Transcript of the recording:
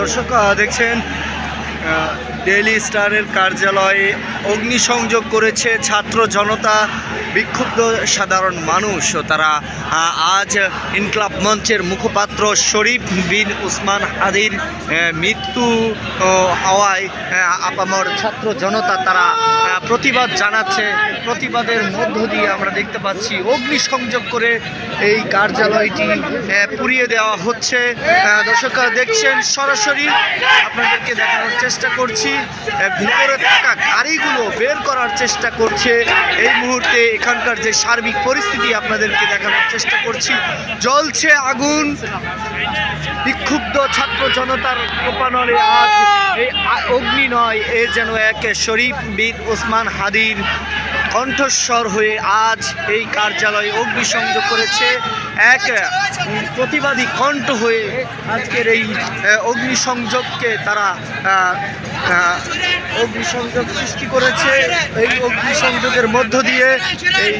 দর্শক দেখছেন ডেইলি স্টারের কার্যালয়ে অগ্নিসংযোগ করেছে ছাত্র জনতা, বিক্ষুব্ধ সাধারণ মানুষ। তারা আজ ইনকলাব মঞ্চের মুখপাত্র শরীফ বিন উসমান আদির মৃত্যু হওয়ায় আপামর ছাত্র জনতা তারা প্রতিবাদ জানাচ্ছে, প্রতিবাদের মধ্য দিয়ে আমরা দেখতে পাচ্ছি অগ্নিসংযোগ করে এই কার্যালয়টি পুড়িয়ে দেওয়া হচ্ছে। দর্শকরা দেখছেন সরাসরি আপনাদেরকে দেখানোর চেষ্টা করছি ভিতরে থাকা গাড়িগুলো বের করার চেষ্টা করছে। এই মুহূর্তে এখানকার যে সার্বিক পরিস্থিতি আপনাদেরকে দেখানোর চেষ্টা করছি। জ্বলছে আগুন। বিক্ষুব্ধ ছাত্র জনতার কোপানরে আজ এই অগ্নি নয়, এ যেন এক শরীফ বিন ওসমান হাদির কণ্ঠস্বর হয়ে আজ এই কার্যালয়ে অগ্নিসংযোগ করেছে। এক প্রতিবাদী কণ্ঠ হয়ে আজকের এই অগ্নিসংযোগকে তারা অগ্নিসংযোগ সৃষ্টি করেছে। এই অগ্নিসংযোগের মধ্য দিয়ে এই